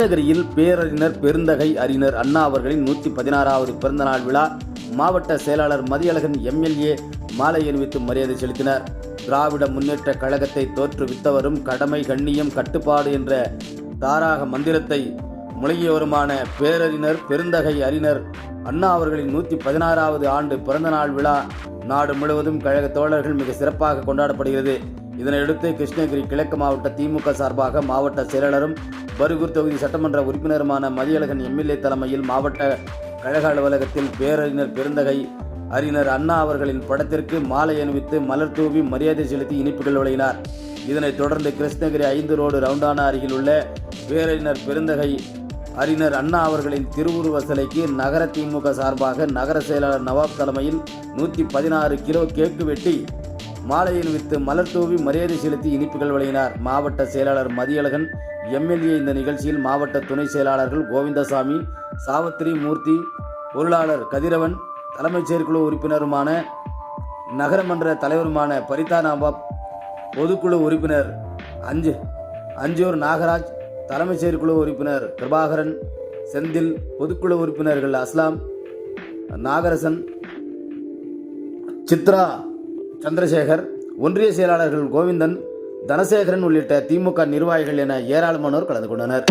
கிருஷ்ணகிரியில் பேரறிஞர் பெருந்தகை அறிஞர் அண்ணா அவர்களின் நூற்றி பதினாறாவது பிறந்தநாள் விழா. மாவட்ட செயலாளர் மதியழகன் எம்எல்ஏ மாலை அணிவித்து மரியாதை செலுத்தினர். திராவிட முன்னேற்ற கழகத்தை தோற்றுவித்தவரும் கடமை கண்ணியம் கட்டுப்பாடு என்ற தாராக மந்திரத்தை முழங்கியவருமான பேரறிஞர் பெருந்தகை அறிஞர் அண்ணா அவர்களின் நூற்றி பதினாறாவது ஆண்டு பிறந்தநாள் விழா நாடு முழுவதும் கழக தோழர்கள் மிக சிறப்பாக கொண்டாடப்படுகிறது. இதனையடுத்து கிருஷ்ணகிரி கிழக்கு மாவட்ட திமுக சார்பாக மாவட்ட செயலாளரும் பருகூர் தொகுதி சட்டமன்ற உறுப்பினருமான மதியழகன் எம்எல்ஏ தலைமையில் மாவட்ட கழக அலுவலகத்தில் பேரறிஞர் பெருந்தகை அறிஞர் அண்ணா அவர்களின் படத்திற்கு மாலை அணிவித்து மலர் தூவி மரியாதை செலுத்தி இனிப்புகள் வழங்கினார். இதனைத் தொடர்ந்து கிருஷ்ணகிரி ஐந்து ரோடு ரவுண்டானா அருகில் உள்ள பேரறிஞர் பெருந்தகை அறிஞர் அண்ணா அவர்களின் திருவுருவ சிலைக்கு நகர திமுக சார்பாக நகர செயலாளர் நவாப் தலைமையில் நூற்றி பதினாறு கிலோ கேக்கு வெட்டி மாலையில் வித்து மலர் தூவி மரியாதை செலுத்தி இனிப்புகள் வழங்கினார். மாவட்ட செயலாளர் மதியழகன் எம்எல்ஏ இந்த நிகழ்ச்சியில் மாவட்ட துணை செயலாளர்கள் கோவிந்தசாமி சாவத்திரி மூர்த்தி பொருளாளர் கதிரவன் தலைமைச் செயற்குழு உறுப்பினருமான நகரமன்ற தலைவருமான பரிதா நவாப் பொதுக்குழு உறுப்பினர் அஞ்சு அஞ்சூர் நாகராஜ் தலைமைச் செயற்குழு உறுப்பினர் பிரபாகரன் செந்தில் பொதுக்குழு உறுப்பினர்கள் அஸ்லாம் நாகரசன் சித்ரா சந்திரசேகர் ஒன்றிய செயலாளர்கள் கோவிந்தன் தனசேகரன் உள்ளிட்ட திமுக நிர்வாகிகள் என ஏராளமானோர் கலந்து கொண்டனர்.